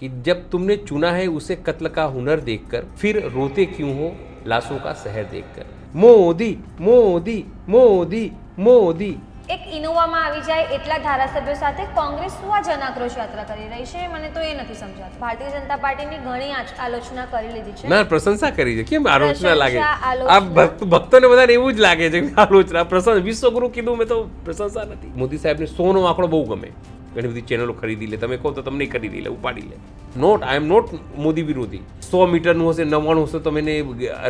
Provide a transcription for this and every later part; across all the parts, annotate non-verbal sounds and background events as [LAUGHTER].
कि जब तुमने चुना है उसे कत्ल का हुनर देखकर फिर रोते क्यों हो लाशों का शहर देखकर मोदी मोदी मोदी मोदी એક ઇનોવામાં આવી જાય એટલા ધારાસભ્યો સાથે કોંગ્રેસ શું આ જનાક્રોશ યાત્રા કરી રહી છે મને તો એ નથી સમજાતું ભારતીય જનતા પાર્ટીની ઘણી આચ- આલોચના કરી લીધી છે ના પ્રશંસા કરી છે કેમ આલોચના લાગે પ્રશંસા, આલોચના. આ ભક્ત ભક્તોને બધાને એવું જ લાગે છે કે આલોચના પ્રશંસા વિશ્વગુરુ કીધું મેં તો પ્રશંસા નથી મોદી સાહેબને સોનો આંકડો બહુ ગમે ઘણી બધી ચેનલો ખરીદી લે. તમે કહો તો તમને ખરીદી લે ઉપાડી લે. Not I am not Modi વિરોધી. સો મીટરનું હશે નવ્વાણું હશે તો એને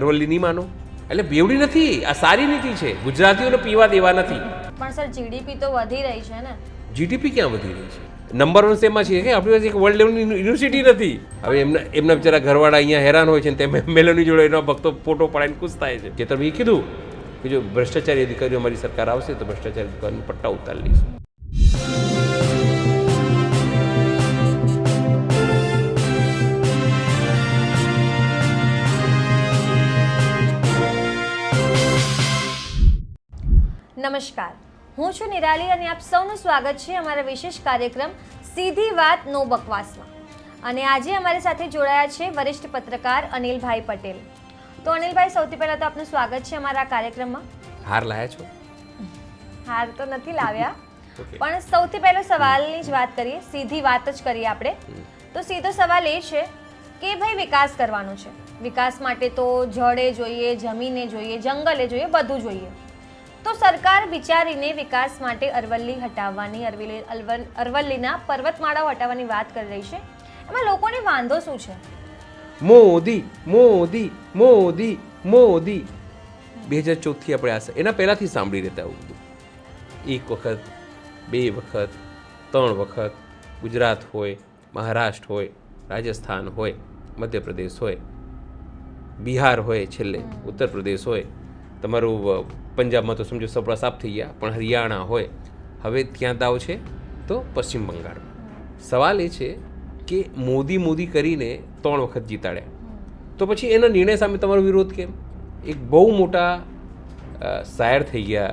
અરવલ્લી નહીં માનો. એટલે બેવડી નથી આ સારી નીતિ છે. ગુજરાતીઓને પીવા દેવા નથી. પણ સર જીડીપી તો વધી રહી છે ને? જીડીપી ક્યાં વધી રહી છે? નંબર વન સેમાં છે કે આપણી પાસે એક વર્લ્ડ લેવલની યુનિવર્સિટી નથી. હવે એમના એમના બિચારા ઘરવાળા અહીંયા હેરાન હોય છે તેમ મેલોની જોડે એના ભક્તો ફોટો પડાવીને ખુશ થાય છે. ચેતરભાઈએ કીધું કે જો ભ્રષ્ટાચારી અધિકારીઓ અમારી સરકાર આવશે તો ભ્રષ્ટાચારી અધિકારીને પટ્ટા ઉતારી લઈશું. નમસ્કાર. હું છું નિરાલી અને આપ સૌનું સ્વાગત છે અમારા વિશેષ કાર્યક્રમ સીધી વાત નો બકવાસમાં. અને આજે અમારી સાથે જોડાયા છે વરિષ્ઠ પત્રકાર અનિલભાઈ પટેલ. તો અનિલભાઈ સૌથી પહેલાં તો આપનું સ્વાગત છે અમારા કાર્યક્રમમાં. હાર લાયા છો? હાર તો નથી લાવ્યા. પણ સૌથી પહેલો સવાલની જ વાત કરીએ. સીધી વાત જ કરીએ આપણે. તો સીધો સવાલ એ છે કે ભાઈ વિકાસ કરવાનો છે. વિકાસ માટે તો જળે જોઈએ જમીને જોઈએ જંગલે જોઈએ બધું જોઈએ. તો સરકાર વિચારીને વિકાસ માટે અરવલ્લી હટાવવાની અરવલ્લી અરવલ્લીના પર્વતમાળાઓ હટાવવાની વાત કરી રહી છે. એમાં લોકોને વાંધો શું છે? મોદી મોદી મોદી મોદી. બે હજાર ચોથી આપણે આ એના પહેલાંથી સાંભળી રહેતા આવું બધું. એક વખત બે વખત ત્રણ વખત ગુજરાત હોય મહારાષ્ટ્ર હોય રાજસ્થાન હોય મધ્યપ્રદેશ હોય બિહાર હોય છેલ્લે ઉત્તર પ્રદેશ હોય તમારું પંજાબમાં તો સમજો સપડા સાફ થઈ ગયા પણ હરિયાણા હોય હવે ત્યાં દાવ છે તો પશ્ચિમ બંગાળમાં સવાલ એ છે કે મોદી મોદી કરીને ત્રણ વખત જીતાડ્યા તો પછી એના નિર્ણય સામે તમારો વિરોધ કેમ એક બહુ મોટા અ, શાયર થઈ ગયા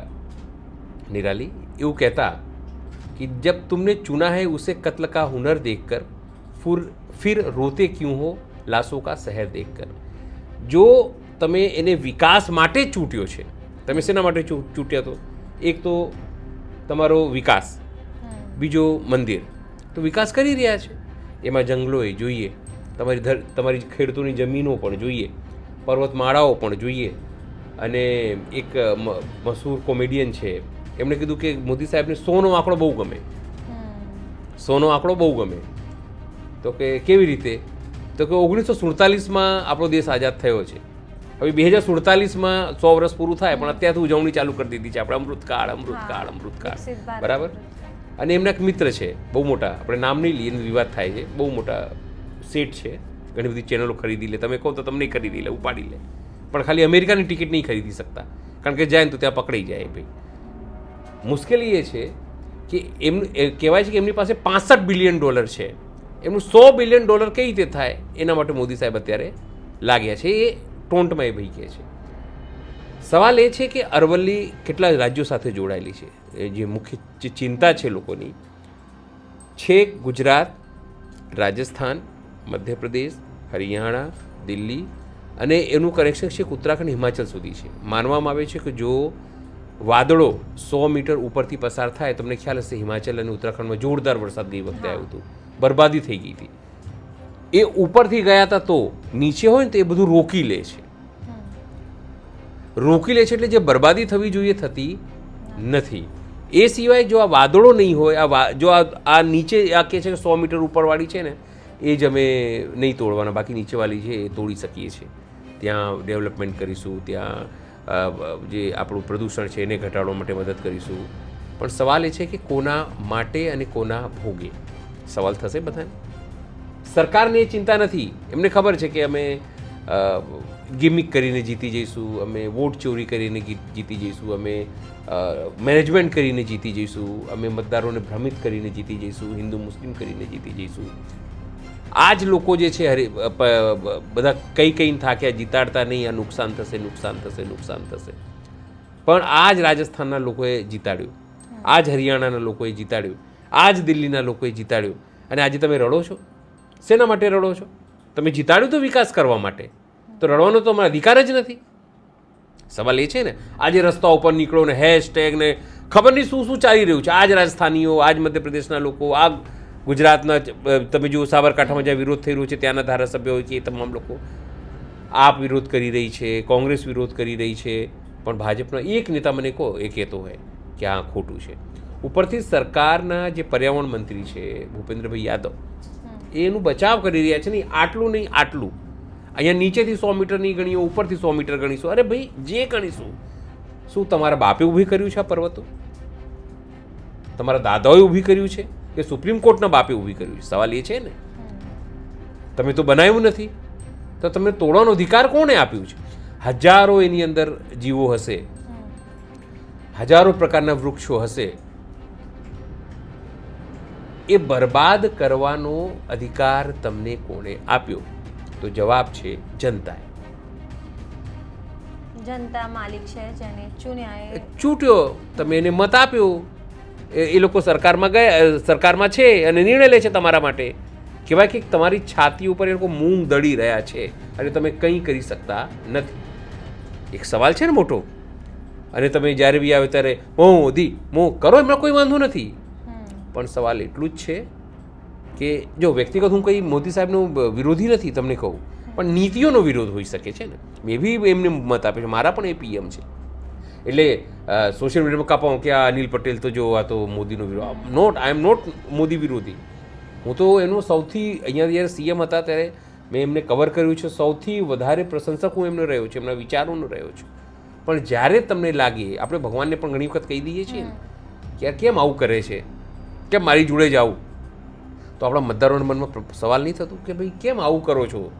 નિરાલી એવું કહેતા कि जब तुमने चुना है उसे कत्ल का हुनर देखकर फिर फिर रोते क्यों हो लाशों का शहर देखकर જો તમે એને વિકાસ માટે જ ચૂંટ્યો છે તમે શેના માટે ચૂંટ્યા તો? એક તો તમારો વિકાસ બીજો મંદિર. તો વિકાસ કરી રહ્યા છે. એમાં જંગલોએ જોઈએ તમારી ધર તમારી ખેડૂતોની જમીનો પણ જોઈએ પર્વતમાળાઓ પણ જોઈએ અને એક મશહૂર કોમેડિયન છે. એમણે કીધું કે મોદી સાહેબને સોનો આંકડો બહુ ગમે. સોનો આંકડો બહુ ગમે. તો કે કેવી રીતે? તો કે ઓગણીસો સુડતાલીસમાં આપણો દેશ આઝાદ થયો છે. હવે બે હજાર સુડતાલીસમાં સો વર્ષ પૂરું થાય પણ અત્યારથી ઉજવણી ચાલુ કરી દીધી છે. આપણે અમૃતકાળ અમૃતકાળ અમૃતકાળ. બરાબર? અને એમના એક મિત્ર છે બહુ મોટા આપણે નામ નહીં લઈએ એનો વિવાદ થાય છે. બહુ મોટા સેટ છે ઘણી બધી ચેનલો ખરીદી લે. તમે કહો તો તમને ખરીદી લે ઉપાડી લે. પણ ખાલી અમેરિકાની ટિકિટ નહીં ખરીદી શકતા. કારણ કે જાય ને તો ત્યાં પકડાઈ જાય ભાઈ. મુશ્કેલી એ છે કે એમ એ કહેવાય છે કે એમની પાસે પાસઠ બિલિયન ડોલર છે. એમનું સો બિલિયન ડોલર કઈ રીતે થાય? એના માટે મોદી સાહેબ અત્યારે લાગ્યા છે. એ ટોન્ટમાં એ ભાઈ કહે છે. સવાલ એ છે કે અરવલ્લી કેટલા રાજ્યો સાથે જોડાયેલી છે? એ જે મુખ્ય ચિંતા છે લોકોની છેક ગુજરાત રાજસ્થાન મધ્યપ્રદેશ હરિયાણા દિલ્હી અને એનું કનેક્શન છે ઉત્તરાખંડ હિમાચલ સુધી છે. માનવામાં આવે છે કે જો વાદળો સો મીટર ઉપરથી પસાર થાય તમને ખ્યાલ હશે હિમાચલ અને ઉત્તરાખંડમાં જોરદાર વરસાદ ગઈ વખતે આવ્યું હતું. બરબાદી થઈ ગઈ હતી. એ ઉપરથી ગયા હતા તો, નીચે હોય ને તો એ બધું રોકી લે છે. રોકી લે છે એટલે જે બરબાદી થવી જોઈએ થતી નથી. એ સિવાય જો આ વાદળો નહીં હોય, આ જો આ આ નીચે, આ કહે છે કે સો મીટર ઉપરવાળી છે ને, એ જ અમે નહીં તોડવાના, બાકી નીચેવાળી છે એ તોડી શકીએ છીએ. ત્યાં ડેવલપમેન્ટ કરીશું, ત્યાં જે આપણું પ્રદૂષણ છે એને ઘટાડવા માટે મદદ કરીશું. પણ સવાલ એ છે કે કોના માટે અને કોના ભોગે? સવાલ થશે બધાને? સરકારને એ ચિંતા નથી. એમને ખબર છે કે અમે ગિમિક કરીને જીતી જઈશું અમે વોટ ચોરી કરીને જીતી જઈશું અમે મેનેજમેન્ટ કરીને જીતી જઈશું અમે મતદારોને ભ્રમિત કરીને જીતી જઈશું હિન્દુ મુસ્લિમ કરીને જીતી જઈશું. આ જ લોકો જે છે હરે બધા કઈ કઈ થાક્યા જીતાડતા નહીં આ નુકસાન થશે નુકસાન થશે નુકસાન થશે. પણ આ જ રાજસ્થાનના લોકોએ જીતાડ્યું. આ જ હરિયાણાના લોકોએ જીતાડ્યું. આ જ દિલ્હીના લોકોએ જીતાડ્યું. અને આજે તમે રડો છો? શેના માટે રડો છો? તમે જીતાડ્યું તો વિકાસ કરવા માટે. તો રડવાનો તો અમારો અધિકાર જ નથી. સવાલ એ છે ને, આજે રસ્તા ઉપર નીકળો ને હેશટેગ ને ખબર નહીં શું શું ચાલી રહ્યું છે. આજ રાજસ્થાનીઓ, આજ મધ્યપ્રદેશના લોકો, આ ગુજરાતના તમે જુઓ સાબરકાંઠામાં જ્યાં વિરોધ થઈ રહ્યો છે, ત્યાંના ધારાસભ્યો હોય કે એ તમામ લોકો આપ વિરોધ કરી રહી છે, કોંગ્રેસ વિરોધ કરી રહી છે, પણ ભાજપનો એક નેતા મને કહો, એ કહેતો હોય કે આ ખોટું છે. ઉપરથી સરકારના જે પર્યાવરણ મંત્રી છે ભૂપેન્દ્રભાઈ યાદવ એનું બચાવ કરી રહ્યા છે નહીં આટલું નહીં, આટલું. અહીંયા નીચેથી સો મીટરની ગણીઓ ઉપરથી સો મીટર ગણીશું. અરે ભાઈ, જે ગણીશું. શું તમારા બાપે ઊભી કર્યું છે આ પર્વતો? તમારા દાદાઓએ ઊભી કર્યું છે કે સુપ્રીમ કોર્ટના બાપે ઊભી કર્યું છે? સવાલ એ છે ને. તમે તો બનાવ્યું નથી. તો તમને તોડવાનો અધિકાર કોણે આપ્યું છે? હજારો એની અંદર જીવો હશે. હજારો પ્રકારના વૃક્ષો હશે. એ બરબાદ કરવાનો અધિકાર તમને કોણે આપ્યો? તો જવાબ છે જનતાએ. જનતા માલિક છે જેને ચૂન્યા ચૂંટ્યો તમે એને મત આપ્યો. એ લોકો સરકારમાં ગયા સરકારમાં છે અને નિર્ણય લે છે તમારા માટે. કહેવાય કે તમારી છાતી ઉપર એ લોકો મૂંગ દળી રહ્યા છે અને તમે કંઈ કરી શકતા નથી. એક સવાલ છે ને મોટો? અને તમે જ્યારે બી આવે ત્યારે મોદી મો કરો એમાં કોઈ વાંધો નથી. પણ સવાલ એટલું જ છે કે જો વ્યક્તિગત હું કંઈ મોદી સાહેબનો વિરોધી નથી તમને કહું પણ નીતિઓનો વિરોધ હોઈ શકે છે ને. મેં બી એમને મત આપે છે. મારા પણ એ પીએમ છે. એટલે સોશિયલ મીડિયામાં કાપાઉં કે આ અનિલ પટેલ તો જો આ તો મોદીનો વિરોધ. Not I am not Modi વિરોધી. હું તો એનું સૌથી અહીંયા જ્યારે સીએમ હતા ત્યારે મેં એમને કવર કર્યું છે. સૌથી વધારે પ્રશંસક હું એમનો રહ્યો છું એમના વિચારોનો રહ્યો છું. પણ જ્યારે તમને લાગે આપણે ભગવાનને પણ ઘણી વખત કહી દઈએ છીએ ને કે આ કેમ આવું કરે છે? કેમ મારી જોડે જ આવું તો આપણા મતદારોના મનમાં સવાલ નહીં થતું કે ભાઈ કેમ આવું કરો છો?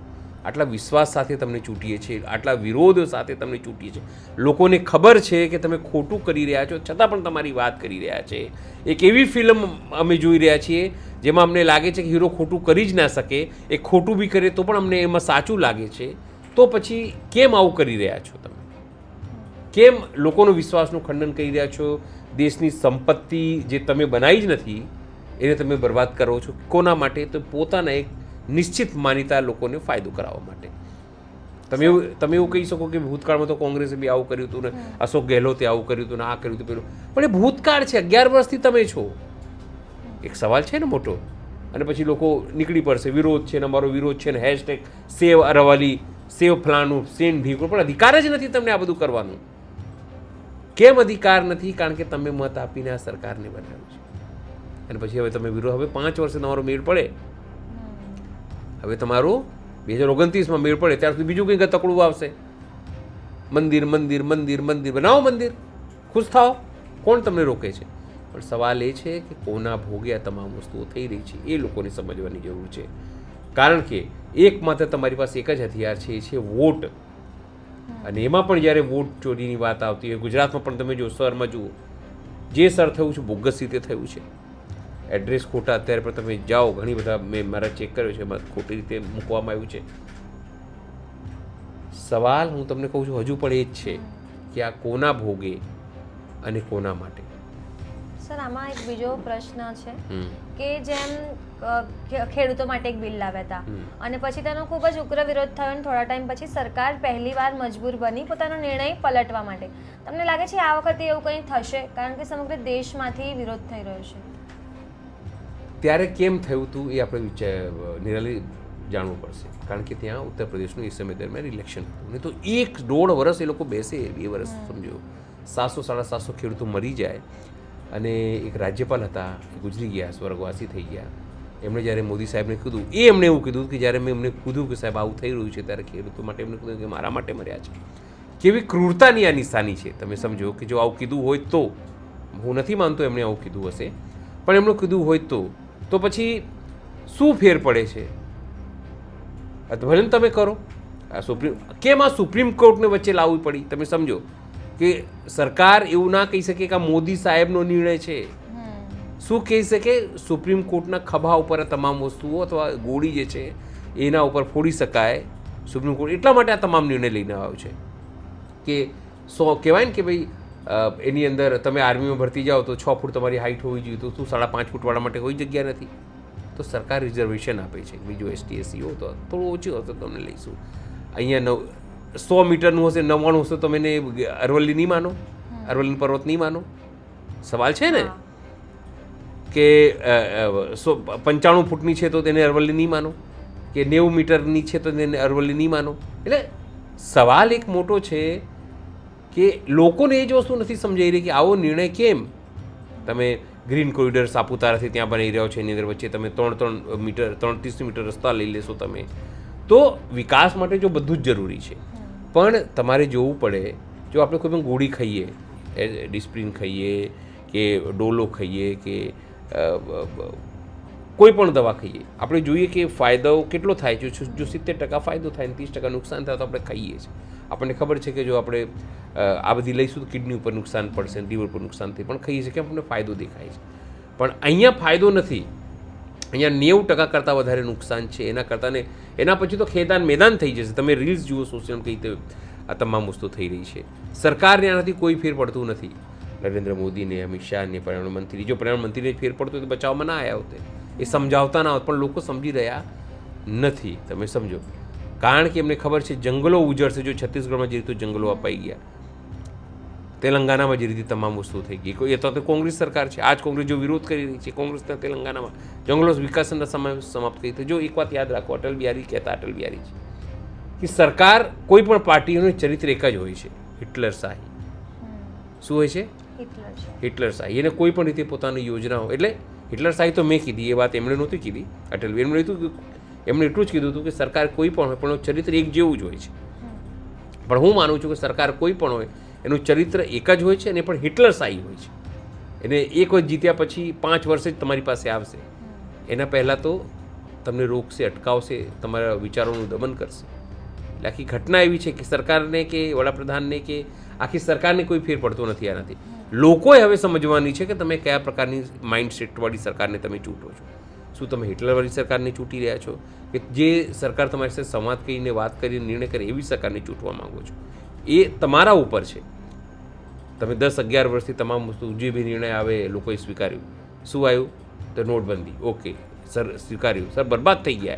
આટલા વિશ્વાસ સાથે તમને ચૂંટીએ છીએ, આટલા વિરોધ સાથે તમને ચૂંટીએ છીએ. લોકોને ખબર છે કે તમે ખોટું કરી રહ્યા છો, છતાં પણ તમારી વાત કરી રહ્યા છે. એક એવી ફિલ્મ અમે જોઈ રહ્યા છીએ, જેમાં અમને લાગે છે કે હીરો ખોટું કરી જ ના શકે, એ ખોટું બી કરે તો પણ અમને એમાં સાચું લાગે છે. તો પછી કેમ આવું કરી રહ્યા છો તમે? કેમ લોકોનો વિશ્વાસનું ખંડન કરી રહ્યા છો? દેશની સંપત્તિ જે તમે બનાવી જ નથી એને તમે બરબાદ કરો છો કોના માટે? તો પોતાના એક નિશ્ચિત માનીતા લોકોને ફાયદો કરાવવા માટે. તમે એવું તમે એવું કહી શકો કે ભૂતકાળમાં તો કોંગ્રેસે બી આવું કર્યું હતું ને અશોક ગેહલોતે આવું કર્યું હતું ને આ કર્યું હતું પેલું. પણ એ ભૂતકાળ છે અગિયાર વર્ષથી તમે છો. એક સવાલ છે ને મોટો. અને પછી લોકો નીકળી પડશે. વિરોધ છે ને અમારો વિરોધ છે ને હેશટેગ સેવ અરવાલી સેવ ફલાનું સેન ઢીકણું પણ અધિકાર જ નથી તમને આ બધું કરવાનું. કેમ અધિકાર નથી? કારણ કે તમે મત આપીને આ સરકારને બનાવ્યું છે. અને પછી હવે તમે વિરોધ, હવે પાંચ વર્ષે તમારો મેળ પડે. હવે તમારું બે હજાર ઓગણત્રીસમાં મેળ પડે, ત્યાર સુધી બીજું કંઈક તકડું આવશે. મંદિર મંદિર મંદિર મંદિર, બનાવો મંદિર. ખુશ થાઓ. કોણ તમને રોકે છે? પણ સવાલ એ છે કે કોના ભોગે આ તમામ વસ્તુઓ થઈ રહી છે? એ લોકોને સમજવાની જરૂર છે. કારણ કે એકમાત્ર તમારી પાસે એક જ હથિયાર છે, એ છે વોટ. અને એમાં પણ જ્યારે વોટ ચોરીની વાત આવતી હોય ગુજરાતમાં પણ તમે જો શહેરમાં જુઓ જે સર થયું છે બોગસ રીતે થયું છે. એડ્રેસ ખોટા અત્યારે પણ તમે જાઓ ઘણી બધા મેં મારા ચેક કર્યો છે એમાં ખોટી રીતે મૂકવામાં આવ્યું છે. સવાલ હું તમને કહું છું હજુ પણ એ જ છે કે આ કોના ભોગે અને કોના માટે? સર આમાં એક બીજો પ્રશ્ન છે. કે જેમ ખેડૂતો માટે એક બિલ લાવ્યા હતા. અને પછી તેનો ખૂબ જ ઉગ્ર વિરોધ થયો અને થોડા ટાઈમ પછી સરકાર પહેલીવાર મજબૂર બની પોતાનો નિર્ણય પલટવા માટે. તમને લાગે છે આ વખતે એવું કંઈ થશે? કારણ કે સમગ્ર દેશમાંથી વિરોધ થઈ રહ્યો છે. ત્યારે કેમ થયું હતું એ આપણે વિચાર નિરાલી જાણવું પડશે. કારણ કે ત્યાં ઉત્તર પ્રદેશનું એ સમય દરમિયાન ઇલેક્શન હતું. નહીં તો એક દોઢ વર્ષ એ લોકો બેસે બે વર્ષ સમજો. સાતસો સાડા સાતસો ખેડૂતો મરી જાય. અને એક રાજ્યપાલ હતા, એ ગુજરી ગયા, સ્વર્ગવાસી થઈ ગયા. એમણે જ્યારે મોદી સાહેબને કીધું, એ એમણે એવું કીધું કે જ્યારે મેં એમને કીધું કે સાહેબ, આવું થઈ રહ્યું છે ત્યારે ખેડૂતો માટે એમને કીધું કે મારા માટે મર્યા છે. કેવી ક્રૂરતાની આ નિશાની છે? તમે સમજો કે જો આવું કીધું હોય તો, હું નથી માનતો એમણે આવું કીધું હશે. પણ એમણે કીધું હોય તો તો પછી શું ફેર પડે છે? ભલે તમે કરો. આ સુપ્રીમ, કેમ આ સુપ્રીમ કોર્ટને વચ્ચે લાવવી પડી? તમે સમજો. કે સરકાર એવું ના કહી શકે કે આ મોદી સાહેબનો નિર્ણય છે. શું કહી શકે? સુપ્રીમ કોર્ટના ખભા ઉપર તમામ વસ્તુઓ અથવા ગોળી જે છે, એના ઉપર ફોડી શકાય. સુપ્રીમ કોર્ટ એટલા માટે આ તમામ નિર્ણય લઈને આવ્યો છે. કે સો, કહેવાય ને કે ભાઈ એની અંદર તમે આર્મીમાં ભરતી જાઓ તો છ ફૂટ તમારી હાઇટ હોવી જોઈએ તો શું સાડા પાંચ ફૂટવાળા માટે કોઈ જગ્યા નથી? તો સરકાર રિઝર્વેશન આપે છે. બીજું એસટી એસસી હો તો થોડું ઓછું હશે તમને લઈશું. અહીંયા નવ સો મીટરનું હશે નવ્વાણું હશે તમે એને અરવલ્લી નહીં માનો. અરવલ્લી પર્વત નહીં માનો. સવાલ છે ને? કે સો પંચાણું ફૂટની છે તો તેને અરવલ્લી નહીં માનો. કે નેવું મીટરની છે તો તેને અરવલ્લી નહીં માનો. એટલે સવાલ એક મોટો છે કે લોકોને એ જ વસ્તુ નથી સમજાઈ રહી કે આવો નિર્ણય કેમ? તમે ગ્રીન કોરિડોર સાપુતારાથી ત્યાં બનાવી રહ્યો છો એની અંદર વચ્ચે તમે ત્રણ ત્રણ મીટર ત્રણ ત્રીસ મીટર રસ્તા લઈ લેશો તમે. તો વિકાસ માટે જો બધું જ જરૂરી છે. પણ તમારે જોવું પડે, જો આપણે કોઈ પણ ગોળી ખાઈએ ડિસ્પ્રિન ખાઈએ કે ડોલો ખાઈએ કે કોઈ પણ દવા ખાઈએ, આપણે જોઈએ કે ફાયદો કેટલો થાય છે, જો- સિત્તેર ટકા ફાયદો થાય ને ત્રીસ ટકા નુકસાન થાય તો આપણે ખાઈએ છીએ. આપણને ખબર છે કે જો આપણે આ બધી લઈશું તો કિડની ઉપર નુકસાન પડશે લીવર પર નુકસાન થાય, પણ ખાઈએ છીએ કે આપણને ફાયદો દેખાય છે. પણ અહીંયા ફાયદો નથી. અહીંયા નેવું ટકા કરતાં વધારે નુકસાન છે એના કરતાં ને એના પછી તો ખેદાન મેદાન થઈ જશે. તમે રીલ્સ જુઓ સોશિયલ કઈ રીતે આ તમામ વસ્તુ થઈ રહી છે. સરકારને આનાથી કોઈ ફેર પડતું નથી. નરેન્દ્ર મોદીને, અમિત શાહને પર્યાવરણ મંત્રી જો પર્યાવરણ મંત્રીને ફેર પડતો તો બચાવમાં ના આવ્યા હોતે. એ સમજાવતા ના હોત, પણ લોકો સમજી રહ્યા નથી. તમે સમજો. કારણ કે એમને ખબર છે, જંગલો ઉજળશે. જો છત્તીસગઢમાં જે રીતે જંગલો અપાઈ ગયા. તેલંગાનામાં જે રીતે તમામ વસ્તુ થઈ ગઈ. કોઈ એ તો કોંગ્રેસ સરકાર છે. આજ કોંગ્રેસ જો વિરોધ કરી રહી છે કોંગ્રેસના તેલંગાનામાં જંગલો વિકાસના સમય સમાપ્ત કરી તો જો એક વાત યાદ રાખો અટલ બિહારી કહેતા અટલ બિહારી છે કે સરકાર કોઈ પણ પાર્ટીનું ચરિત્ર એક જ હોય છે હિટલર શાહી. શું હોય છે? હિટલર શાહી. એને કોઈ પણ રીતે પોતાની યોજનાઓ એટલે હિટલર શાહી તો મેં કીધી એ વાત એમણે નહોતી કીધી. અટલ એમણે કીધું એમણે એટલું જ કીધું હતું કે સરકાર કોઈ પણ હોય પણ ચરિત્ર એક જેવું જ હોય છે. પણ હું માનું છું કે સરકાર કોઈ પણ હોય એનું ચરિત્ર એક જ હોય છે અને પણ હિટલર શાહી હોય છે. એને એક વખત જીત્યા પછી પાંચ વર્ષે જ તમારી પાસે આવશે. એના પહેલાં તો તમને રોકશે, અટકાવશે, તમારા વિચારોનું દમન કરશે. એટલે આખી ઘટના એવી છે કે સરકારને કે વડાપ્રધાનને કે આખી સરકારને કોઈ ફેર પડતો નથી આનાથી. લોકોએ હવે સમજવાની છે કે તમે કયા પ્રકારની માઇન્ડ સેટવાળી સરકારને તમે ચૂંટો છો. શું તમે હિટલરવાળી સરકારને ચૂંટી રહ્યા છો? કે જે સરકાર તમારી સાથે સંવાદ કરીને વાત કરીને નિર્ણય કરે એવી સરકારને ચૂંટવા માંગો છો? એ તમારા ઉપર છે. તમે દસ અગિયાર વર્ષથી તમામ વસ્તુ જે બી નિર્ણય આવે એ લોકોએ સ્વીકાર્યું. શું આવ્યું? તો નોટબંધી. ઓકે સર, સ્વીકાર્યું. સર, બરબાદ થઈ ગયા.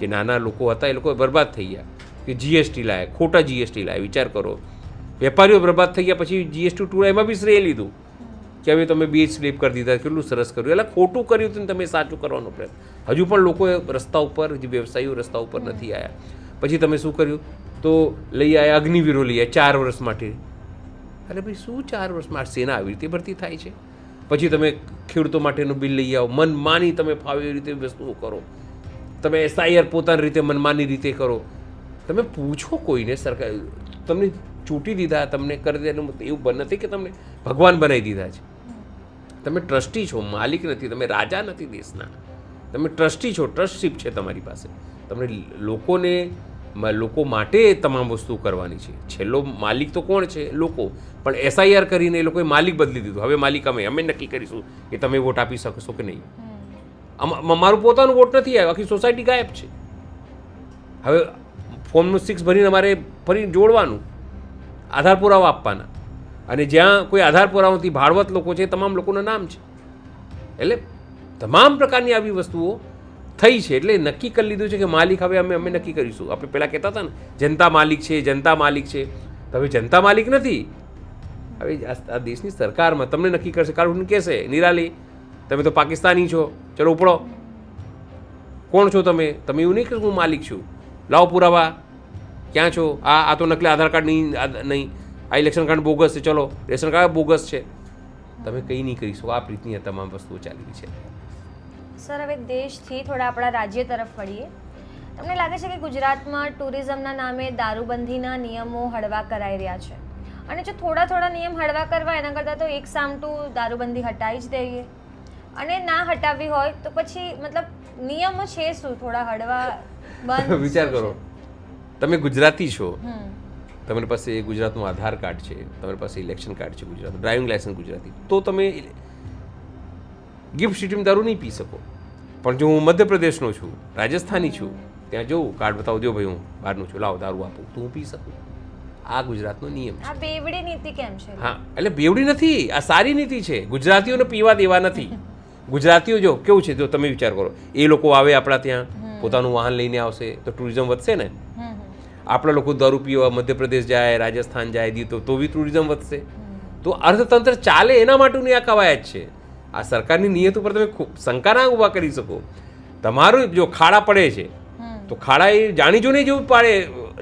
જે નાના લોકો હતા એ લોકો બરબાદ થઈ ગયા. કે જીએસટી લાયા, ખોટા જીએસટી લાયા. વિચાર કરો. વેપારીઓ બરબાદ થઈ ગયા પછી જીએસટી ટુ એમાં બી શ્રેય લીધું. કે હવે તમે બે સ્લીપ કરી દીધા, કેટલું સરસ કર્યું. એટલે ખોટું કર્યું હતું તમે સાચું કરવાનો પ્રયત્ન. હજુ પણ લોકો રસ્તા ઉપર, જે વ્યવસાયીઓ રસ્તા ઉપર નથી આવ્યા પછી તમે શું કર્યું? તો લઈ આવ્યા અગ્નિવીરો લઈ આવ્યા ચાર વર્ષ માટે. અરે ભાઈ, શું ચાર વર્ષમાં સેના આવી રીતે ભરતી થાય છે? પછી તમે ખેડૂતો માટેનું બિલ લઈ આવો, મનમાની તમે ફાવે એવી રીતે વસ્તુઓ કરો. તમે એસઆઈઆર પોતાની રીતે મનમાની રીતે કરો. તમે પૂછો કોઈને, સરકાર તમને ચૂંટી દીધા, તમને કરી દીધા એવું બન નથી કે તમને ભગવાન બનાવી દીધા છે. તમે ટ્રસ્ટી છો, માલિક નથી, તમે રાજા નથી દેશના. તમે ટ્રસ્ટી છો, ટ્રસ્ટશીપ છે તમારી પાસે. તમને લોકોને લોકો માટે તમામ વસ્તુ કરવાની છે. છેલ્લો માલિક તો કોણ છે? લોકો. પણ એસઆઈઆર કરીને એ લોકોએ માલિક બદલી દીધું. હવે માલિક અમે અમે નક્કી કરીશું કે તમે વોટ આપી શકશો કે નહીં. આમાં મારું પોતાનું વોટ નથી આવ્યો. આખી સોસાયટી ગાયબ છે. હવે ફોર્મનું સિક્સ ભરીને અમારે ફરી જોડવાનું. આધાર પુરાવા આપવાના. અને જ્યાં કોઈ આધાર પુરાવાથી ભાળવત ભાડવત લોકો છે તમામ લોકોના નામ છે. એટલે તમામ પ્રકારની આવી વસ્તુઓ થઈ છે, એટલે નક્કી કરી લીધું છે કે માલિક હવે અમે અમે નક્કી કરીશું. આપણે પહેલાં કહેતા હતા ને, જનતા માલિક છે, જનતા માલિક છે. તો હવે જનતા માલિક નથી. હવે આ દેશની સરકારમાં તમને નક્કી કરશે. કારણ કહેશે, નિરાલી, તમે તો પાકિસ્તાની છો. ચલો ઉપડો. કોણ છો તમે? તમે એવું નહીં કે હું માલિક છું. લાવો પુરાવા. ક્યાં છો? આ આ તો નકલી આધાર કાર્ડ નહીં નહીં. આ ઇલેક્શન કાર્ડ બોગસ છે. ચલો, રેશન કાર્ડ બોગસ છે. તમે કંઈ નહીં કરી આ રીતની આ તમામ વસ્તુઓ ચાલી છે. સર હવે દેશથી થોડા આપણા રાજ્ય તરફ વળીએ. તમને લાગે છે કે ગુજરાતમાં ટુરિઝમના નામે દારૂબંધીના નિયમો હળવા કરાઈ રહ્યા છે? અને જો થોડા થોડા નિયમ હળવા કરવા એના કરતાં તો એક સામટું દારૂબંધી હટાવી જ દઈએ. અને ના હટાવવી હોય તો પછી મતલબ નિયમો છે શું? થોડા હળવા બંધ [LAUGHS] વિચાર કરો. તમે ગુજરાતી છો. તમારી પાસે ગુજરાતનું આધાર કાર્ડ છે તમારી પાસે ઇલેક્શન કાર્ડ છે ગુજરાત ડ્રાઇવિંગ લાયસન્સ ગુજરાતી. તો તમે ગિફ્ટ સિટીમાં દારૂ નહીં પી શકો. પણ જો હું મધ્યપ્રદેશનો છું રાજસ્થાની છું ત્યાં જોઉં કાર્ડ બતાવો દો ભાઈ હું બહારનું છું લાવો દારૂ આપું તો હું પી શકું. આ ગુજરાતનો નિયમ છે. આ બેવડી નીતિ કેમ છે? હા એટલે બેવડી નથી આ સારી નીતિ છે. ગુજરાતીઓને પીવા દેવા નથી. ગુજરાતીઓ જો કેવું છે જો તમે વિચાર કરો એ લોકો આવે આપણા ત્યાં પોતાનું વાહન લઈને આવશે તો ટુરિઝમ વધશે ને? આપણા લોકો દારૂ પીવા મધ્યપ્રદેશ જાય રાજસ્થાન જાય દી તો તો બી ટુરિઝમ વધશે. તો અર્થતંત્ર ચાલે એના માટેની આ કવાયત છે. આ સરકારની નિયત ઉપર તમે ખૂબ શંકા ના ઊભા કરી શકો. તમારું જો ખાડા પડે છે તો ખાડા એ જાણી જોઈને જેવું પાડે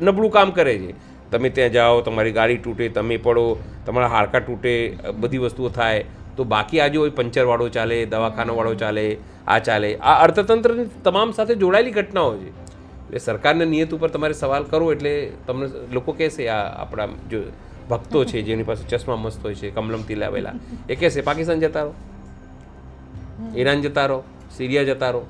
નબળું કામ કરે છે. તમે ત્યાં જાઓ તમારી ગાડી તૂટે તમે પડો તમારા હાડકા તૂટે બધી વસ્તુઓ થાય તો બાકી આજે હોય પંચરવાળો ચાલે દવાખાનાવાળો ચાલે આ ચાલે આ અર્થતંત્રની તમામ સાથે જોડાયેલી ઘટનાઓ છે. એટલે સરકારના નિયત ઉપર તમારે સવાલ કરો એટલે તમને લોકો કહેશે આ આપણા જો ભક્તો છે જેની પાસે ચશ્મા મસ્ત હોય છે કમલમથી લાવેલા એ કહેશે પાકિસ્તાન જતા રહો. ઈરાન જતા રહો સિરિયા જતા રહો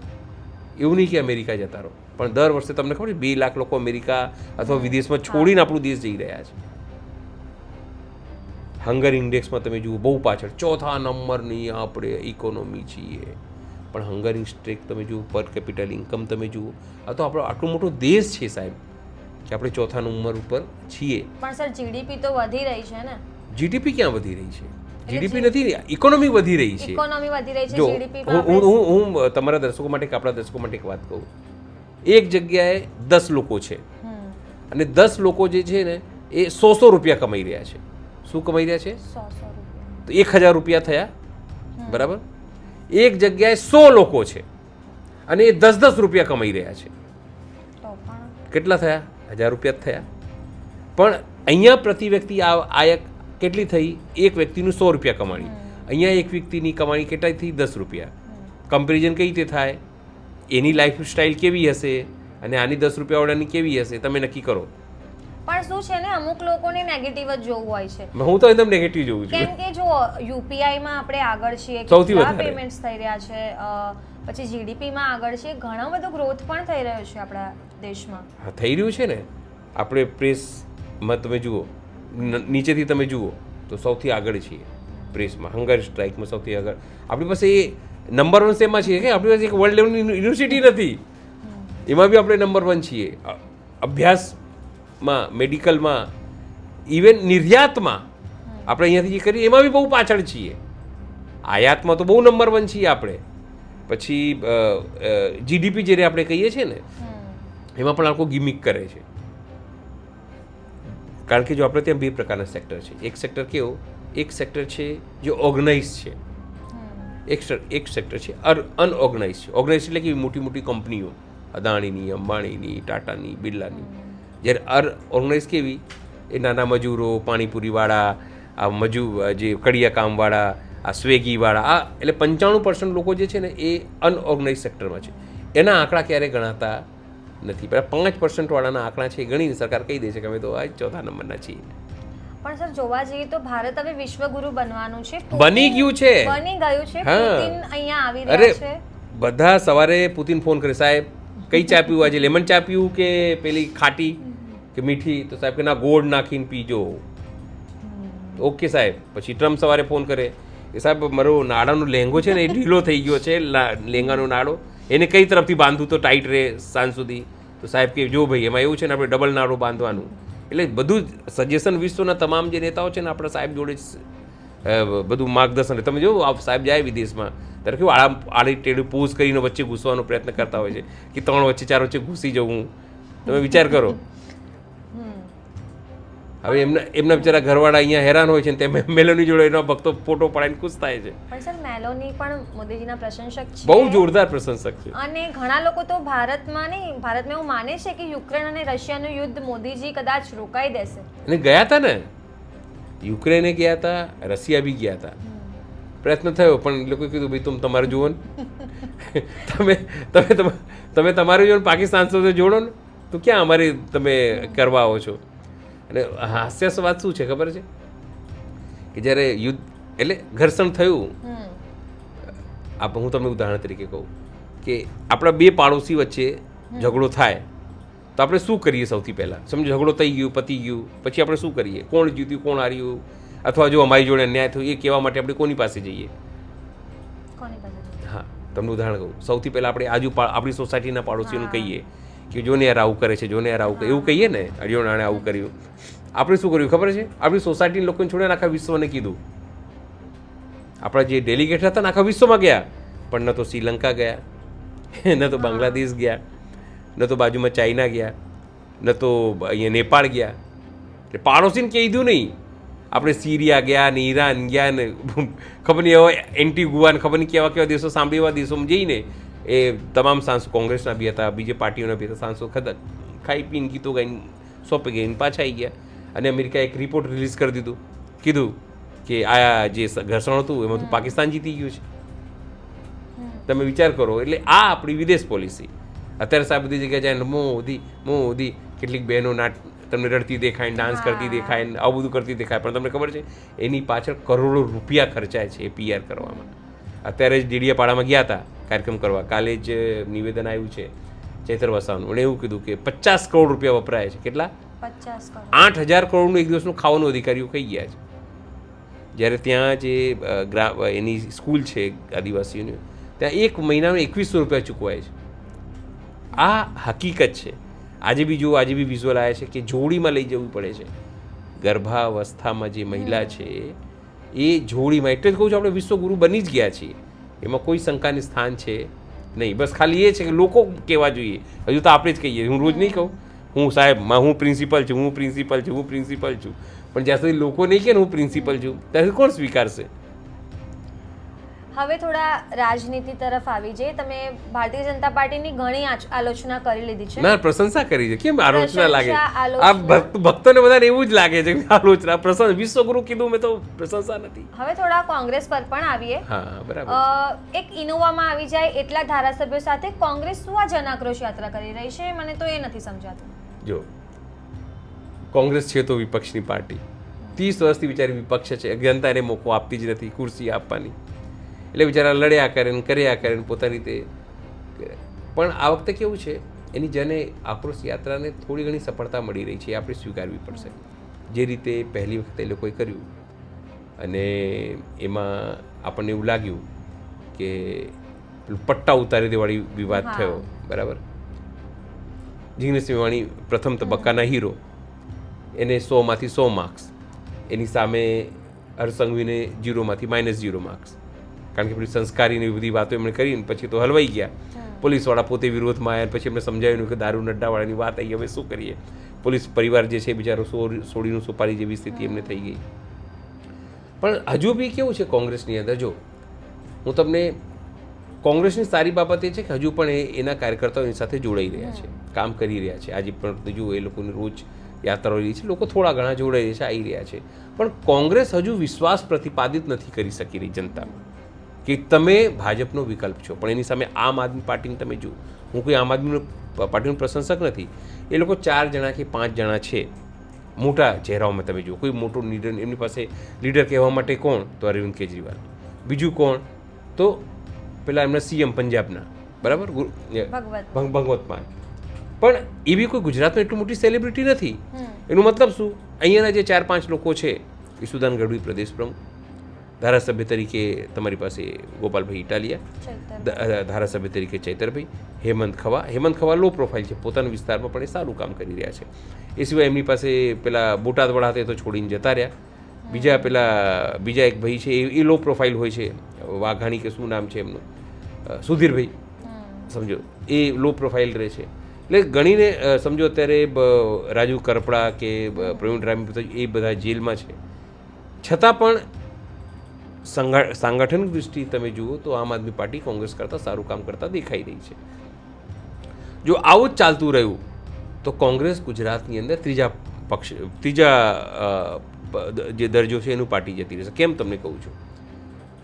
એવું નહીં કે અમેરિકા જતા રહો. પણ દર વર્ષે તમને ખબર છે બે લાખ લોકો અમેરિકા અથવા વિદેશમાં છોડીને આપણું દેશ જઈ રહ્યા છે. હંગર ઇન્ડેક્સમાં તમે જુઓ બહુ પાછળ ચોથા નંબરની આપણે ઇકોનોમી છીએ. પણ હંગર ઇન્સ્ટ્રેક તમે જુઓ પર કેપિટલ ઇન્કમ તમે જુઓ આ તો આપણો આટલો મોટો દેશ છે સાહેબ કે આપણે ચોથા નંબર ઉપર છીએ. પણ સર જીડીપી તો વધી રહી છે ને? જીડીપી ક્યાં વધી રહી છે? જીડીપી નથી ઇકોનોમી વધી રહી છે. ઇકોનોમી વધી રહી છે જીડીપી હું હું હું હું તમારા દર્શકો માટે કે આપણા દર્શકો માટે એક વાત કહું. એક જગ્યાએ દસ લોકો છે. અને દસ લોકો જે છે ને એ સો સો રૂપિયા કમાઈ રહ્યા છે. શું કમાઈ રહ્યા છે? તો એક હજાર રૂપિયા થયા. બરાબર? એક જગ્યાએ સો લોકો છે. અને એ દસ દસ રૂપિયા કમાઈ રહ્યા છે. કેટલા થયા? હજાર રૂપિયા થયા. પણ અહીંયા પ્રતિ વ્યક્તિ આ આયક કેટલી થઈ? એક વ્યક્તિનું સો રૂપિયા કમાણી. અહીંયા એક વ્યક્તિની કમાણી કેટલી થઈ? દસ રૂપિયા. કમ્પેરિઝન કઈ રીતે થાય? એની લાઈફ સ્ટાઈલ કેવી હશે? અને આની દસ રૂપિયાવાળાની કેવી હશે? તમે નક્કી કરો. પણ શું છે ને અમુક લોકોને નેગેટિવ જ જોવું હોય છે. હું તો એકદમ નેગેટિવ જોઉં છું. કેમ કે જો યુપીઆઈમાં આપણે આગળ છીએ સૌથી વધારે. પેમેન્ટ્સ થઈ રહ્યા છે પછી જીડીપીમાં આગળ છે ઘણો બધો ગ્રોથ પણ થઈ રહ્યો છે આપણા દેશમાં. હા થઈ રહ્યું છે ને. આપણે પ્રેસમાં તમે જુઓ. નીચેથી તમે જુઓ. તો સૌથી આગળ છીએ. પ્રેસમાં. હંગર સ્ટ્રાઇકમાં સૌથી આગળ. આપણી પાસે એ નંબર વન શેમાં છીએ કે આપણી પાસે એક વર્લ્ડ લેવલની યુનિવર્સિટી નથી. એમાં બી આપણે નંબર વન છીએ. અભ્યાસમાં મેડિકલમાં ઇવન નિર્યાતમાં આપણે અહીંયાથી જે કરીએ એમાં બી બહુ પાછળ છીએ. આયાતમાં તો બહુ નંબર વન છીએ આપણે. પછી જીડીપી જ્યારે આપણે કહીએ છીએ ને એમાં પણ આખો ગિમિક કરે છે. કારણ કે જો આપણે ત્યાં બે પ્રકારના સેક્ટર છે. એક સેક્ટર કેવો? એક સેક્ટર છે જે ઓર્ગનાઇઝ છે. એક એક સેક્ટર છે અનઓર્ગનાઇઝ છે. ઓર્ગનાઇઝ એટલે કે મોટી મોટી કંપનીઓ. અદાણીની અંબાણીની ટાટાની બિરલાની. જ્યારે અર ઓર્ગનાઇઝ કેવી? એ નાના મજૂરો પાણીપુરીવાળા આ મજૂર જે કડિયા કામવાળા આ સ્વેગીવાળા આ એટલે પંચાણું પર્સન્ટ લોકો જે છે ને એ અનઓર્ગનાઇઝ સેક્ટરમાં છે. એના આંકડા ક્યારે ગણાતા? નથી. પણ પાંચ પર્સન્ટવાળાના આંકડા છે એ ગણીને સરકાર કહી દે છે કે અમે તો આ ચોથા નંબરના છીએ. પણ સર જોવા જઈએ તો ભારત હવે વિશ્વગુરુ બનવાનું છે. બની ગયું છે. બની ગયું છે. પુતિન અહીંયા આવી રહ્યા છે. બધા સવારે પુતિન ફોન કરે સાહેબ કઈ ચા પીવું? આજે લેમન ચા પીવું કે પેલી ખાટી કે મીઠી? તો સાહેબ કે ના ગોળ નાખીને પીજો. ઓકે સાહેબ. પછી ટ્રમ્પ સવારે ફોન કરે કે સાહેબ મારો નાડાનો લહેંગો છે ને એ ઢીલો થઈ ગયો છે લેંગાનો લહેંગાનો નાડો એને કઈ તરફથી બાંધવું? તો ટાઈટ રહે સાંજ સુધી. તો સાહેબ કે, જો ભાઈ, એમાં એવું છે ને આપણે ડબલ નાળું બાંધવાનું. એટલે બધું સજેશન વિશ્વના તમામ જે નેતાઓ છે ને આપણા સાહેબ જોડે બધું માર્ગદર્શન તમે જો સાહેબ જાય વિદેશમાં ત્યારે કેવું આડા, આડી ટેડું પોઝ કરીને વચ્ચે ઘૂસવાનો પ્રયત્ન કરતા હોય છે, કે ત્રણ વચ્ચે, ચાર વચ્ચે ઘૂસી જવું. તમે વિચાર કરો. હવે એમના એમના બિચારા ઘરવાળા અહીંયા હેરાન હોય છે ને તે મેલોની જોડે એનો ભક્તો ફોટો પડાવીને ખુશ થાય છે. પણ સર મેલોની પણ મોદીજીના પ્રશંસક છે. બહુ જોરદાર પ્રશંસક છે. અને ઘણા લોકો તો ભારતમાં નહીં ભારતમાં એવું માને છે કે યુક્રેન અને રશિયાનું યુદ્ધ મોદીજી કદાચ રોકાઈ દેશે. અને ગયા હતા ને? યુક્રેને ગયા હતા રશિયા બી ગયા હતા પ્રયત્ન થયો પણ એ લોકોએ કીધું ભાઈ તમે તમારે જુઓ ને. [LAUGHS] તમે તમે તમે તમે તમારે જો પાકિસ્તાન સાથે જોડો ને. તો ક્યાં અમારી તમે કરવા આવો છો? અને હાસ્યાસ્વાદ શું છે ખબર છે? કે જ્યારે યુદ્ધ એટલે ઘર્ષણ થયું. આપ હું તમને ઉદાહરણ તરીકે કહું કે આપણા બે પાડોશી વચ્ચે ઝઘડો થાય તો આપણે શું કરીએ સૌથી પહેલાં? સમજો ઝઘડો થઈ ગયું પતી ગયું પછી આપણે શું કરીએ? કોણ જીત્યું કોણ હાર્યું? અથવા જો અમારી જોડે અન્યાય થયો એ કહેવા માટે આપણે કોની પાસે જઈએ? હા તમને ઉદાહરણ કહું. સૌથી પહેલાં આપણે આજુ આપણી સોસાયટીના પાડોશીઓને કહીએ કે જોને યાર આવું કરે છે જોને યાર આવું કરે એવું કહીએ ને અડિયો નાણે આવું કર્યું. આપણે શું કર્યું ખબર છે? આપણી સોસાયટીના લોકોને છોડીને આખા વિશ્વને કીધું. આપણા જે ડેલિગેટ હતા ને આખા વિશ્વમાં ગયા, પણ ન તો શ્રીલંકા ગયા, [LAUGHS] ન તો બાંગ્લાદેશ ગયા, ન તો બાજુમાં ચાઇના ગયા, ન તો અહીંયા નેપાળ ગયા. એટલે પાડોશીને કહી દીધું નહીં. આપણે સિરિયા ગયા ને ઈરાન ગયા ને, [LAUGHS] ખબર નહીં, હવે એન્ટી ને ખબર નહીં કેવા કેવા દેશો સાંભળી એવા દેશોમાં જઈને એ તમામ સાંસદ કોંગ્રેસના બી હતા બીજી પાર્ટીઓના બી હતા સાંસદ ખતર ખાઈ પીને ગીતો ગાઈને સોંપી ગઈને પાછા આવી ગયા. અને અમેરિકાએ એક રિપોર્ટ રિલીઝ કરી દીધું. કીધું કે આ જે ઘર્ષણ હતું એમાં તો પાકિસ્તાન જીતી ગયું છે. તમે વિચાર કરો એટલે આ આપણી વિદેશ પોલિસી અત્યારે સાહેબ બધી જગ્યાએ જાય મોદી મોદી કેટલીક બહેનો નાટ તમને રડતી દેખાય ડાન્સ કરતી દેખાય આવું બધું કરતી દેખાય પણ તમને ખબર છે એની પાછળ કરોડો રૂપિયા ખર્ચાય છે એ પીઆર કરવામાં. અત્યારે જ ડીડીયાપાડામાં ગયા હતા. કાર્યક્રમ કરવા. કાલે જ નિવેદન આવ્યું છે ચૈતર વસાવાનું એણે એવું કીધું કે પચાસ કરોડ રૂપિયા વપરાય છે. કેટલા? આઠ હજાર કરોડનું એક દિવસનું ખાવાનું અધિકારીઓ કહી ગયા છે. જ્યારે ત્યાં જે ગ્રા એની સ્કૂલ છે આદિવાસીઓની ત્યાં એક મહિનાનો એકવીસો રૂપિયા ચૂકવાય છે. આ હકીકત છે. આજે બી જો આજે બી વિઝ્યુઅલ આવ્યા છે કે જોડીમાં લઈ જવું પડે છે. ગર્ભાવસ્થામાં જે મહિલા છે એ જોડીમાં એટલે જ કહું છું આપણે વિશ્વગુરુ બની જ ગયા છીએ. એમાં કોઈ શંકાની સ્થાન છે નહીં. બસ ખાલી એ છે કે લોકો કહેવા જોઈએ. હજુ તો આપણે જ કહીએ. હું રોજ નહીં કહું. હું સાહેબ હું પ્રિન્સિપલ છું, હું પ્રિન્સિપલ છું, હું પ્રિન્સિપલ છું. પણ જ્યાં સુધી લોકો નહીં કે ને હું પ્રિન્સિપલ છું, ત્યાં સુધી કોણ સ્વીકારશે? હવે થોડા રાજનીતિ તરફ આવી જઈએ. તમે ભારતીય જનતા પાર્ટીની ઘણી આલોચના કરી લીધી છે. ના પ્રશંસા કરી છે. કેમ આલોચના લાગે? આ ભક્તોને બધાને એવું જ લાગે છે કે આલોચના પ્રશંસા. વિશ્વગુરુ કીધું મેં તો પ્રશંસા નથી. હવે થોડા કોંગ્રેસ પર પણ આવીએ. હા બરાબર એક ઇનોવામાં આવી જાય એટલા ધારાસભ્યો સાથે કોંગ્રેસ શું આ જનાક્રોશ યાત્રા કરી રહી છે? મને તો એ નથી સમજાતું. જો કોંગ્રેસ છે તો વિપક્ષની પાર્ટી. ત્રીસ વર્ષથી બિચારી વિપક્ષ છે. જનતા એને મોકો આપતી જ નથી ખુરશી આપવાની. એટલે બિચારા લડ્યા કરે ને કર્યા કરે ને પોતાની રીતે પણ આ વખતે કેવું છે એની જેને આક્રોશ યાત્રાને થોડી ઘણી સફળતા મળી રહી છે એ આપણે સ્વીકારવી પડશે. જે રીતે પહેલી વખતે એ લોકોએ કર્યું અને એમાં આપણને એવું લાગ્યું કે પેલું પટ્ટા ઉતારી દેવાળી વિવાદ થયો બરાબર? જિગ્નેશ મેવાણી પ્રથમ તબક્કાના હીરો. એને સોમાંથી સો માર્ક્સ. એની સામે હરસંઘવીને જીરોમાંથી માઇનસ જીરો માર્ક્સ. કારણ કે પેલી સંસ્કારીને એવી બધી વાતો એમણે કરીને પછી તો હલવાઈ ગયા. પોલીસવાળા પોતે વિરોધમાં આવ્યા પછી એમને સમજાવ્યું કે દારૂ નડ્ડાવાળાની વાત આવી હવે શું કરીએ? પોલીસ પરિવાર જે છે બિચારો સો- સોડીનું સુપારી જેવી સ્થિતિ એમને થઈ ગઈ. પણ હજુ બી કેવું છે કોંગ્રેસની અંદર? જો હું તમને કોંગ્રેસની સારી બાબત એ છે કે હજુ પણ એ એના કાર્યકર્તાઓ એની સાથે જોડાઈ રહ્યા છે કામ કરી રહ્યા છે. આજે પણ જુઓ એ લોકોની રોજ યાત્રાઓ રહી છે લોકો થોડા ઘણા જોડાઈ રહ્યા છે આવી રહ્યા છે. પણ કોંગ્રેસ હજુ વિશ્વાસ પ્રતિપાદિત નથી કરી શકી રહી જનતામાં. કે તમે ભાજપનો વિકલ્પ છો. પણ એની સામે આમ આદમી પાર્ટીને તમે જુઓ. હું કોઈ આમ આદમી પાર્ટીનો પ્રશંસક નથી. એ લોકો ચાર જણા કે પાંચ જણા છે. મોટા ચહેરાઓમાં તમે જુઓ. કોઈ મોટો લીડર એમની પાસે લીડર કહેવા માટે કોણ? તો અરવિંદ કેજરીવાલ. બીજું કોણ? તો પેલા એમના સીએમ પંજાબના. બરાબર? ભગવત ભંગ ભગવત માન. પણ એ બી કોઈ ગુજરાતમાં એટલી મોટી સેલિબ્રિટી નથી. એનું મતલબ શું? અહીંયાના જે ચાર પાંચ લોકો છે ઈસુદાન ગઢવી પ્રદેશ પ્રમુખ. ધારાસભ્ય તરીકે તમારી પાસે ગોપાલભાઈ ઇટાલિયા ધારાસભ્ય તરીકે ચૈતરભાઈ હેમંત ખવા. હેમંત ખવા લો પ્રોફાઇલ છે પોતાના વિસ્તારમાં પણ એ સારું કામ કરી રહ્યા છે. એ સિવાય એમની પાસે પેલા બોટાદવાળા હતા એ તો છોડીને જતા રહ્યા. બીજા પેલા બીજા એક ભાઈ છે એ એ લો પ્રોફાઇલ હોય છે વાઘાણી કે શું નામ છે એમનું? સુધીરભાઈ. સમજો એ લો પ્રોફાઇલ રહે છે. એટલે ગણીને સમજો અત્યારે રાજુ કરપડા કે પ્રવીણ રામી એ બધા જેલમાં છે. છતાં પણ સાંગઠનિક દૃષ્ટિ તમે જુઓ તો આમ આદમી પાર્ટી કોંગ્રેસ કરતાં સારું કામ કરતાં દેખાઈ રહી છે. જો આવું જ ચાલતું રહ્યું તો કોંગ્રેસ ગુજરાતની અંદર ત્રીજા પક્ષ ત્રીજા જે દરજ્જો છે એનું પાર્ટી જતી રહેશે. કેમ તમને કહું છું?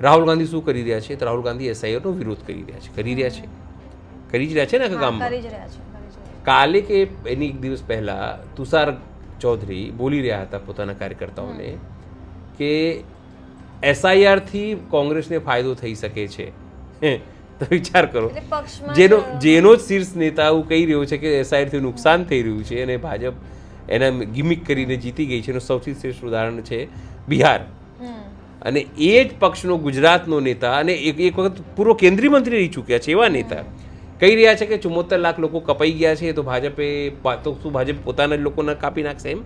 રાહુલ ગાંધી શું કરી રહ્યા છે? તો રાહુલ ગાંધી એસઆઈઓનો વિરોધ કરી રહ્યા છે. કરી રહ્યા છે? કરી જ રહ્યા છે ને આખા ગામમાં. કાલે કે એની એક દિવસ પહેલા તુષાર ચૌધરી બોલી રહ્યા હતા પોતાના કાર્યકર્તાઓને કે એસઆઈઆરથી કોંગ્રેસને ફાયદો થઈ શકે છે. તો વિચાર કરો. જેનો જેનો જ શીર્ષ નેતા એવું કહી રહ્યો છે કે એસઆઈઆરથી નુકસાન થઈ રહ્યું છે અને ભાજપ એના ગિમિક કરીને જીતી ગઈ છે. એનું સૌથી શ્રેષ્ઠ ઉદાહરણ છે બિહાર. અને એ જ પક્ષનો ગુજરાતનો નેતા અને એક એક વખત પૂર્વ કેન્દ્રીય મંત્રી રહી ચૂક્યા છે એવા નેતા. કહી રહ્યા છે કે ચુમ્મોતેર લાખ લોકો કપાઈ ગયા છે તો ભાજપે તો શું ભાજપ પોતાના જ લોકોને કાપી નાખશે એમ?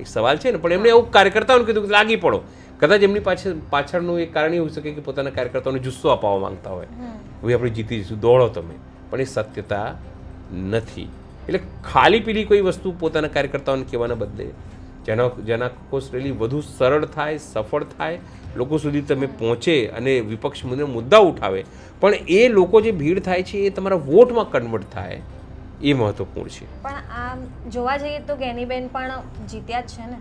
એક સવાલ છે ને પણ એમણે એવું કાર્યકર્તાઓને કીધું કે લાગી પડો. કદાચ એમની પાછળ પાછળનું એક કારણ એ હોઈ શકે કે પોતાના કાર્યકર્તાઓને જુસ્સો અપાવવા માંગતા હોય. હવે આપણે જીતી જઈશું દોડો તમે. પણ એ સત્યતા નથી. એટલે ખાલી પીલી કોઈ વસ્તુ પોતાના કાર્યકર્તાઓને કહેવાના બદલે જેનો જેના કોર્સ રેલી વધુ સરળ થાય સફળ થાય લોકો સુધી તમે પહોંચે અને વિપક્ષ મુદ્દે મુદ્દા ઉઠાવે. પણ એ લોકો જે ભીડ થાય છે એ તમારા વોટમાં કન્વર્ટ થાય. એ મહત્વપૂર્ણ છે. પણ આમ જોવા જઈએ તો ગેનીબેન પણ જીત્યા જ છે ને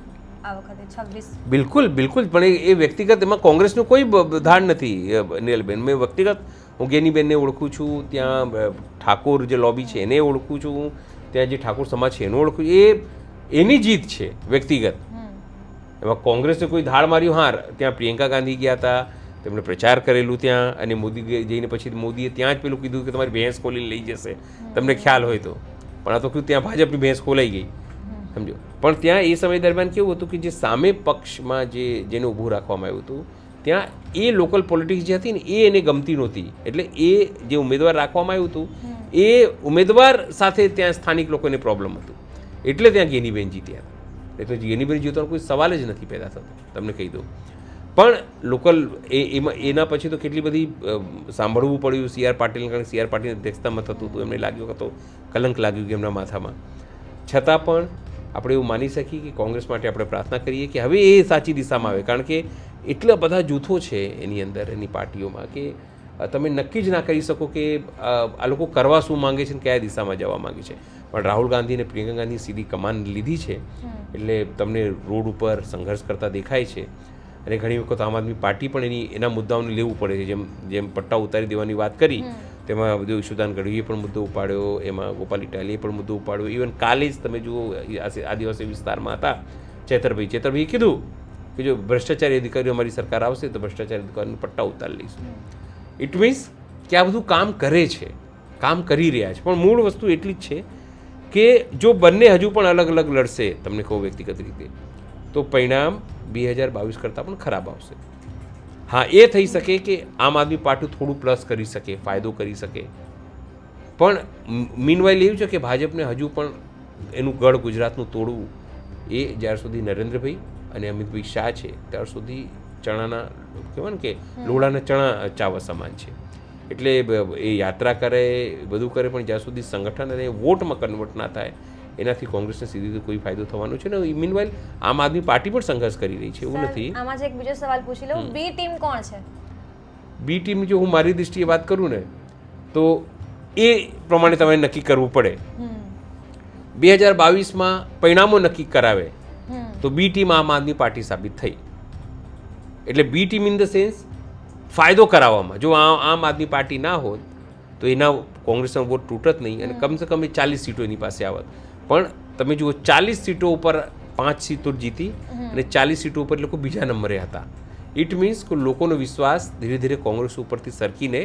આ વખતે છવ્વીસ. બિલકુલ બિલકુલ. પણ એ- વ્યક્તિગત એમાં કોંગ્રેસનું કોઈ ધાડ નથી નીલબેન. મેં વ્યક્તિગત હું ગેનીબેનને ઓળખું છું ત્યાં ઠાકોર જે લોબી છે એને ઓળખું છું ત્યાં જે ઠાકોર સમાજ છે એને ઓળખું એ એની જીત છે વ્યક્તિગત. એમાં કોંગ્રેસે કોઈ ધાડ માર્યું? હાર. ત્યાં પ્રિયંકા ગાંધી ગયા હતા તેમણે પ્રચાર કરેલું ત્યાં અને મોદી જઈને પછી મોદીએ ત્યાં જ પેલું કીધું કે તમારી ભેંસ ખોલીને લઈ જશે. તમને ખ્યાલ હોય તો. પણ આ તો કીધું ત્યાં ભાજપની ભેંસ ખોલાઈ ગઈ. સમજો? પણ ત્યાં એ સમય દરમિયાન કેવું હતું કે જે સામે પક્ષમાં જે જેને ઊભું રાખવામાં આવ્યું હતું, ત્યાં એ લોકલ પોલિટિક્સ જે હતી ને, એ એને ગમતી નહોતી. એટલે એ જે ઉમેદવાર રાખવામાં આવ્યું હતું, એ ઉમેદવાર સાથે ત્યાં સ્થાનિક લોકોને પ્રોબ્લેમ હતું. એટલે ત્યાં ગેનીબેન જીત્યા. હતા એ તો ગેનીબેન જીતવાનો કોઈ સવાલ જ નથી પેદા થતો. તમને કહી દઉં. પણ લોકલ એ એમાં એના પછી તો કેટલી બધી સાંભળવું પડ્યું. સી આર પાટીલ કારણ સી આર પાટીલની અધ્યક્ષતામાં થતું હતું. એમને લાગ્યું કે તો કલંક લાગ્યું કે એમના માથામાં. છતાં પણ આપણે એવું માની શકીએ કે કોંગ્રેસ માટે આપણે પ્રાર્થના કરીએ કે હવે એ સાચી દિશામાં આવે. કારણ કે એટલા બધા જૂથો છે એની અંદર એની પાર્ટીઓમાં કે તમે નક્કી જ ના કરી શકો કે આ લોકો કરવા શું માંગે છે ને કયા દિશામાં જવા માંગે છે. પણ રાહુલ ગાંધી અને પ્રિયંકા ગાંધી સીધી કમાન લીધી છે. એટલે તમને રોડ ઉપર સંઘર્ષ કરતા દેખાય છે. અને ઘણી વખત આમ આદમી પાર્ટી પણ એની એના મુદ્દાઓને લેવું પડે છે. જેમ જેમ પટ્ટા ઉતારી દેવાની વાત કરી તેમાં બધું ઈશુદાન ગઢવીએ પણ મુદ્દો ઉપાડ્યો એમાં ગોપાલ ઇટાલીએ પણ મુદ્દો ઉપાડ્યો. ઇવન કાલે જ તમે જુઓ આદિ- આદિવાસી વિસ્તારમાં હતા ચેતરભાઈ. ચેતરભાઈએ કીધું કે જો ભ્રષ્ટાચારી અધિકારીઓ અમારી સરકાર આવશે તો ભ્રષ્ટાચારી અધિકારીને પટ્ટા ઉતારી લઈશું. ઇટ મીન્સ કે આ બધું કામ કરે છે કામ કરી રહ્યા છે. પણ મૂળ વસ્તુ એટલી જ છે કે જો બંને હજુ પણ અલગ અલગ લડશે તમને કહું વ્યક્તિગત રીતે તો પરિણામ બે હજાર બાવીસ કરતાં પણ ખરાબ આવશે. હા એ થઈ શકે કે આમ આદમી પાર્ટી થોડું પ્લસ કરી શકે ફાયદો કરી શકે. પણ મીનવાઇલ એવું છે કે ભાજપને હજુ પણ એનું ગઢ ગુજરાતનું તોડવું એ જ્યાર સુધી નરેન્દ્રભાઈ અને અમિતભાઈ શાહ છે ત્યાર સુધી ચણાના કહેવાય ને કે લોડાના ચણા ચાવા સમાન છે. એટલે એ યાત્રા કરે બધું કરે પણ જ્યાં સુધી સંગઠન અને વોટમાં કન્વર્ટ ના થાય એનાથી કોંગ્રેસને સીધી કોઈ ફાયદો થવાનો છે ને મીનવાઇલ આમ આદમી પાર્ટી પણ સંઘર્ષ કરી રહી છે એવું નથી? આમાં જ એક બીજો સવાલ પૂછી લઉં. બી ટીમ કોણ છે? બી ટીમ જો હું મારી દ્રષ્ટિએ વાત કરું ને તો એ પ્રમાણે તમારે નક્કી કરવું પડે. બે હજાર બાવીસમાં પરિણામો નક્કી કરાવે તો બી ટીમ આમ આદમી પાર્ટી સાબિત થઈ. એટલે B team in the sense ફાયદો કરાવવામાં. જો આમ આદમી પાર્ટી ના હોત તો એના કોંગ્રેસનો વોટ તૂટત નહીં અને કમસે કમ એ ચાલીસ સીટો એની પાસે આવત. પણ તમે જુઓ ચાલીસ સીટો ઉપર પાંચ સીટો જીતી અને ચાલીસ સીટો ઉપર એ લોકો બીજા નંબરે હતા. ઇટ મીન્સ કે લોકોનો વિશ્વાસ ધીરે ધીરે કોંગ્રેસ ઉપરથી સરકીને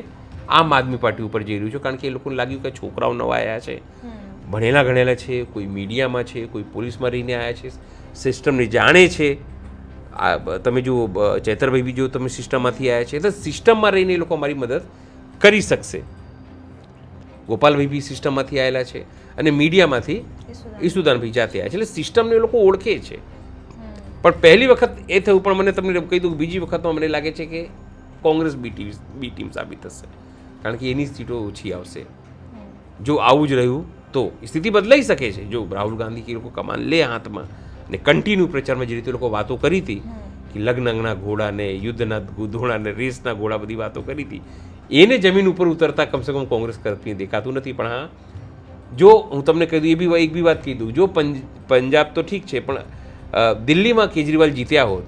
આમ આદમી પાર્ટી ઉપર જઈ રહ્યું છે. કારણ કે એ લોકોને લાગ્યું કે છોકરાઓ નવા આવ્યા છે. ભણેલા ગણેલા છે કોઈ મીડિયામાં છે કોઈ પોલીસમાં રહીને આવ્યા છે સિસ્ટમને જાણે છે. આ તમે જુઓ ચેતરભાઈ બી જો તમે સિસ્ટમમાંથી આવ્યા છે એટલે સિસ્ટમમાં રહીને એ લોકો મારી મદદ કરી શકશે. ગોપાલભાઈ સિસ્ટમમાંથી આવેલા છે અને મીડિયામાંથી ઈસુદાન. ઈસુદાનભાઈ જાતે આવ્યા છે. એટલે સિસ્ટમને એ લોકો ઓળખે છે. પણ પહેલી વખત એ થયું પણ મને તમને કહી દઉં બીજી વખતમાં મને લાગે છે કે Congress B team B team સાબિત થશે. કારણ કે એની સીટો ઓછી આવશે. જો આવું જ રહ્યું તો સ્થિતિ બદલાઈ શકે છે. જો રાહુલ ગાંધી કે એ લોકો કમાન લે હાથમાં ને કન્ટિન્યુ પ્રચારમાં જે રીતે લોકો વાતો કરી હતી કે લગ્નના ઘોડાને યુદ્ધના ધોળાને રેસના ઘોડા બધી વાતો કરી હતી એને જમીન ઉપર ઉતરતા કમસે કમ કોંગ્રેસ કરતી દેખાતું નથી. પણ હા જો હું તમને કહી દઉં એ બી એક બી વાત કહી દઉં જો પંજ પંજાબ તો ઠીક છે પણ દિલ્હીમાં કેજરીવાલ જીત્યા હોત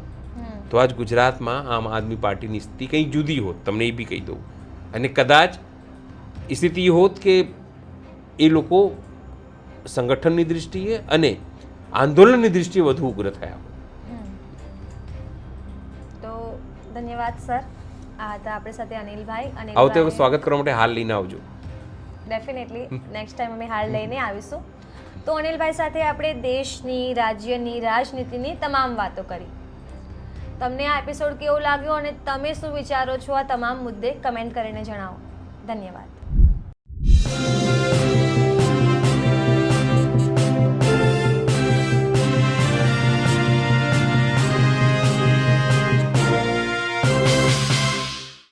તો આજ ગુજરાતમાં આમ આદમી પાર્ટીની સ્થિતિ કંઈ જુદી હોત તમને એ બી કહી દઉં. અને કદાચ સ્થિતિ હોત કે એ લોકો સંગઠનની દૃષ્ટિએ અને આંદોલનની દૃષ્ટિએ વધુ ઉગ્ર થયા હોત. તો ધન્યવાદ સર. આ હતા આપણી સાથે અનિલભાઈ અને આવતે સ્વાગત કરવા માટે હાલ લઈને આવજો. ડેફિનેટલી નેક્સ્ટ ટાઈમ અમે હાલ લઈને આવીશું. તો અનિલભાઈ સાથે આપણે દેશની રાજ્યની રાજનીતિની તમામ વાતો કરી. તમને આ એપિસોડ કેવો લાગ્યો અને તમે શું વિચારો છો આ તમામ મુદ્દે કમેન્ટ કરીને જણાવો. ધન્યવાદ.